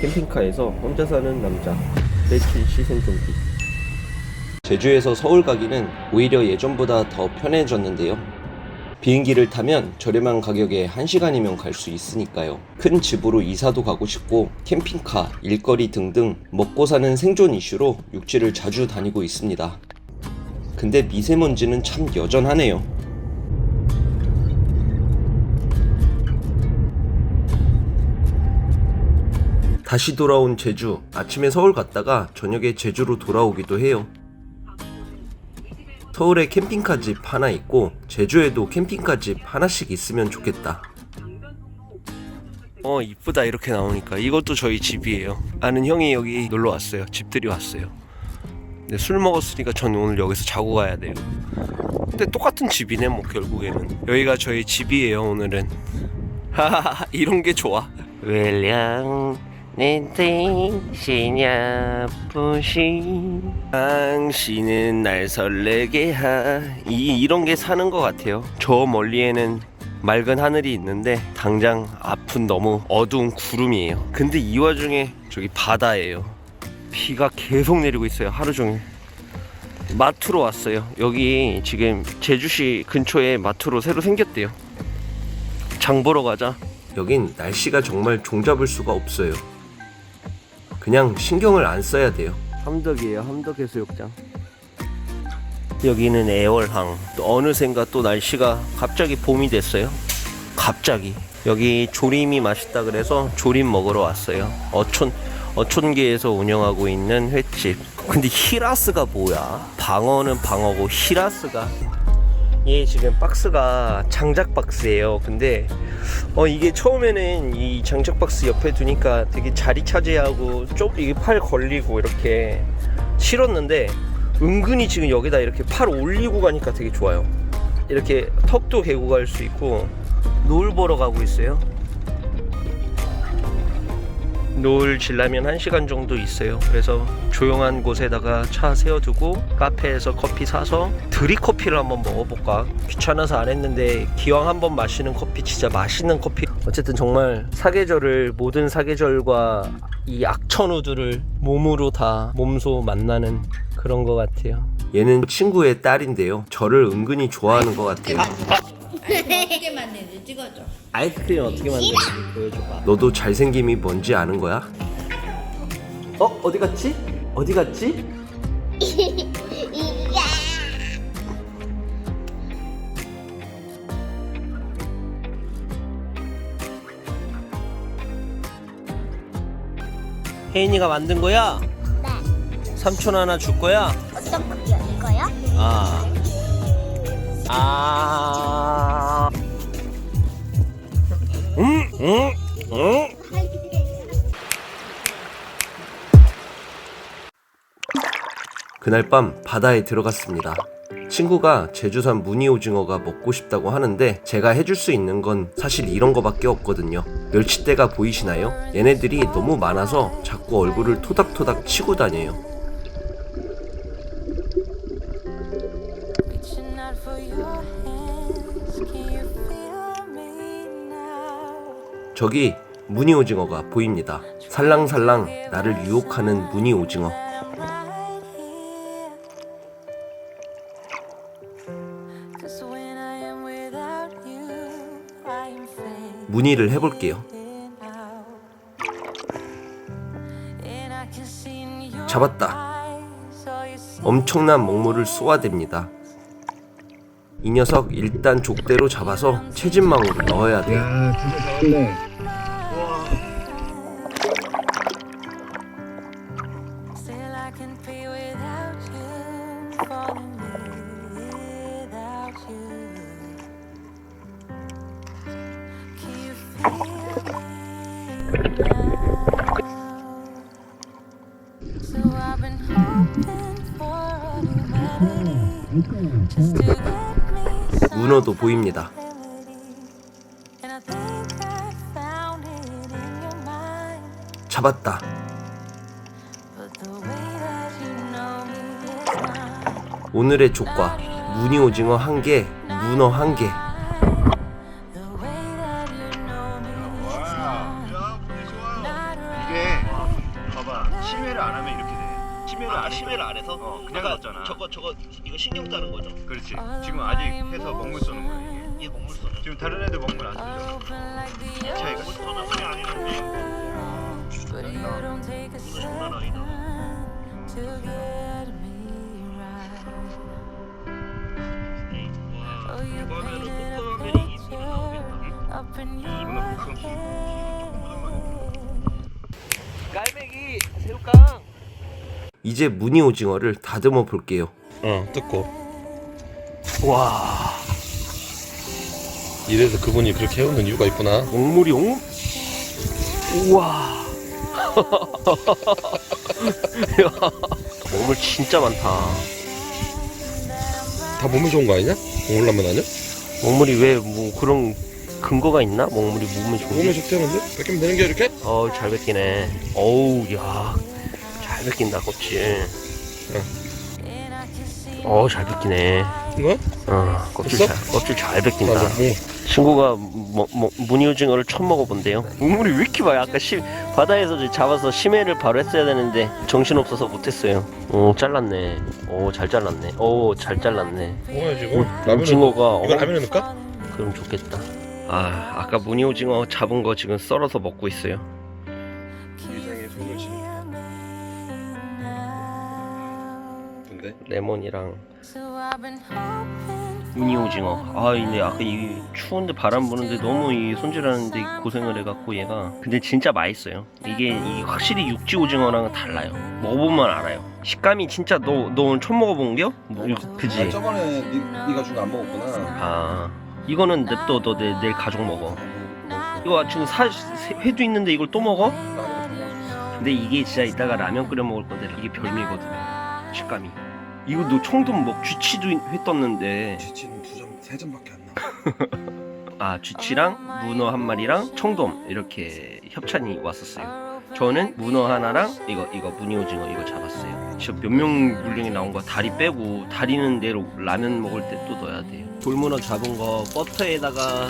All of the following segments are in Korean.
캠핑카에서 혼자 사는 남자 배치 시생존기 제주에서 서울 가기는 오히려 예전보다 더 편해졌는데요. 비행기를 타면 저렴한 가격에 1시간이면 갈 수 있으니까요. 큰 집으로 이사도 가고 싶고 캠핑카, 일거리 등등 먹고 사는 생존 이슈로 육지를 자주 다니고 있습니다. 근데 미세먼지는 참 여전하네요. 다시 돌아온 제주. 아침에 서울 갔다가 저녁에 제주로 돌아오기도 해요. 서울에 캠핑카 집 하나 있고 제주에도 캠핑카 집 하나씩 있으면 좋겠다. 어 이쁘다 이렇게 나오니까 이것도 저희 집이에요. 아는 형이 여기 놀러 왔어요. 집들이 왔어요. 근데 술 먹었으니까 전 오늘 여기서 자고 가야 돼요. 근데 똑같은 집이네 뭐 결국에는 여기가 저희 집이에요 오늘은. 하하하 이런 게 좋아. 웰량 내 당신이 아프시 당신은 날 설레게 하 이 이런 게 사는 것 같아요. 저 멀리에는 맑은 하늘이 있는데 당장 앞은 너무 어두운 구름이에요. 근데 이 와중에 저기 바다예요. 비가 계속 내리고 있어요 하루 종일. 마트로 왔어요. 여기 지금 제주시 근처에 마트로 새로 생겼대요. 장 보러 가자. 여긴 날씨가 정말 종잡을 수가 없어요 그냥 신경을 안 써야 돼요. 함덕이에요. 함덕 해수욕장. 여기는 애월항. 또 어느샌가 또 날씨가 갑자기 봄이 됐어요. 갑자기. 여기 조림이 맛있다 그래서 조림 먹으러 왔어요. 어촌 어촌계에서 운영하고 있는 횟집. 근데 히라스가 뭐야? 방어는 방어고 히라스가 얘 지금 박스가 장작 박스예요. 근데 어 이게 처음에는 이 장작 박스 옆에 두니까 되게 자리 차지하고 좀 이게 팔 걸리고 이렇게 싫었는데 은근히 지금 여기다 이렇게 팔 올리고 가니까 되게 좋아요. 이렇게 턱도 개고 갈 수 있고 노을 보러 가고 있어요. 노을 질라면 1시간 정도 있어요. 그래서 조용한 곳에다가 차 세워두고 카페에서 커피 사서 드립커피를 한번 먹어볼까. 귀찮아서 안 했는데 기왕 한번 마시는 커피 진짜 맛있는 커피. 어쨌든 정말 사계절을 모든 사계절과 이 악천후들을 몸으로 다 몸소 만나는 그런 것 같아요. 얘는 친구의 딸인데요. 저를 은근히 좋아하는 것 같아요. 어떻게 만드는지 찍어줘. 아이스크림 어떻게 만드는지 보여줘봐. 너도 잘생김이 뭔지 아는 거야? 어? 어디 갔지? 어디 갔지? 혜인이가 만든 거야? 네. 삼촌 하나 줄 거야? 어떤 크기요? 이거요? 아. 아. 그날 밤 바다에 들어갔습니다. 친구가 제주산 무늬 오징어가 먹고 싶다고 하는데 제가 해줄 수 있는 건 사실 이런 거밖에 없거든요. 멸치대가 보이시나요? 얘네들이 너무 많아서 자꾸 얼굴을 토닥토닥 치고 다녀요. 저기 무늬 오징어가 보입니다. 살랑살랑 나를 유혹하는 무늬 오징어. 무늬를 해볼게요. 잡았다. 엄청난 먹물을 쏘아댑니다. 이 녀석 일단 족대로 잡아서 채집망으로 넣어야 돼요. 야, 진짜 잘한다. 문어도 보입니다. 잡았다. 오늘의 족과 무늬 오징어 한 개, 문어 한 개. 그렇지. 지금 아직 해서 먹물 쏘는 거야 이게. 이게 먹물 쏘는 지금 다른 애들 먹물 안 쏘죠. 차이가. Oh, picture up in your 깔매기 새우깡 이제 무늬 오징어를 다듬어 볼게요 어 뜯고 와. 이래서 그분이 그렇게 해오는 이유가 있구나. 먹물이 옹 우와. 야, 먹물 진짜 많다. 다 몸에 좋은 거 아니냐? 먹으려면 아니야? 먹물이 왜 뭐 그런 근거가 있나? 먹물이 몸에 몸에 좋은지 좋다는데? 뺏기면 되는 게 이렇게? 어우 잘 뺏기네. 어우 야잘 뺏긴다 껍질. 어우 잘 뺏기네 이거? 어 껍질 됐어? 잘 껍질 잘 뺏긴다 맞아 뭐 친구가 뭐, 뭐, 무늬오징어를 처음 먹어본대요. 국물이 왜 이렇게 많이 아까 시, 바다에서 잡아서 심해를 바로 했어야 되는데 정신없어서 못했어요. 오 잘랐네. 오 잘 잘랐네. 오 잘 잘랐네. 이거 라면에 오징어가 이거 어, 라면에 넣을까? 그럼 좋겠다. 아 아까 무늬오징어 잡은 거 지금 썰어서 먹고 있어요. 근데? 레몬이랑 Been hoping 무늬오징어. 아 근데 아까 이 추운데 바람 부는데 너무 이 손질하는데 고생을 해갖고 얘가 근데 진짜 맛있어요. 이게, 이게 확실히 육지 오징어랑은 달라요. 먹어보면 알아요. 식감이 진짜 너 너 오늘 처음 먹어본 겨? 뭐, 그지? 아, 저번에 니, 네가 준 거 안 먹었구나 아 이거는 냅둬 너 내, 내일 가족 먹어. 이거 지금 사 회도 있는데 이걸 또 먹어? 근데 이게 진짜 이따가 라면 끓여 먹을 건데 이게 별미거든요. 식감이. 이거 너 청돔 먹 쥐치도 회 떴는데 지치는 두 점, 세 점밖에 안 나와 아 쥐치랑 문어 한 마리랑 청돔 이렇게 협찬이 왔었어요. 저는 문어 하나랑 이거 이거 무늬 오징어 이거 잡았어요. 진짜 몇명 분량이 나온 거 다리 빼고 다리는 내로 라면 먹을 때 또 넣어야 돼요. 돌문어 잡은 거 버터에다가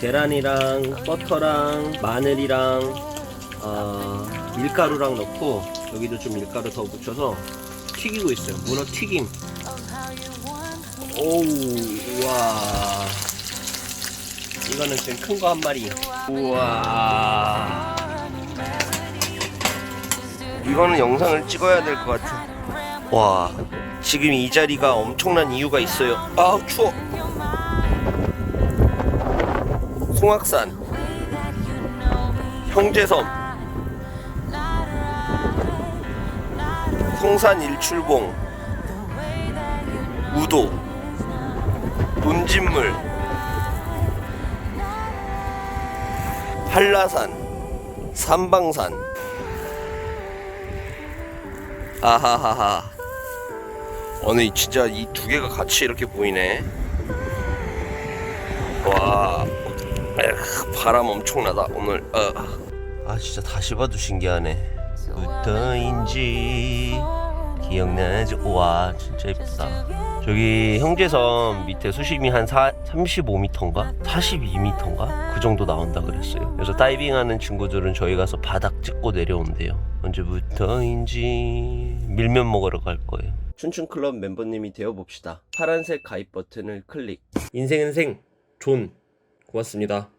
계란이랑 버터랑 마늘이랑 어, 밀가루랑 넣고 여기도 좀 밀가루 더 묻혀서 튀기고 있어요. 문어 튀김. me. 오우 우와. 이거는 지금 큰 거 한 마리. 우와. 이거는 영상을 찍어야 될 것 같아. 와 지금 이 자리가 엄청난 이유가 있어요. 아우 추워. 송악산. 형제섬 성산 일출봉 우도 논진물 한라산 삼방산. 아하하하. 오늘 진짜 이 두 개가 같이 이렇게 보이네. 와 에휴, 바람 엄청나다 오늘. 어. 아 진짜 다시 봐도 신기하네. 부터인지 기억나지? 와 진짜 예쁘다. 저기 형제섬 밑에 수심이 한 35m인가? 42m인가? 그 정도 나온다 그랬어요. 그래서 다이빙하는 친구들은 저희 가서 바닥 찍고 내려온대요. 언제부터인지 밀면 먹으러 갈 거예요. 춘춘클럽 멤버님이 되어봅시다. 파란색 가입 버튼을 클릭. 인생은 생, 존. 고맙습니다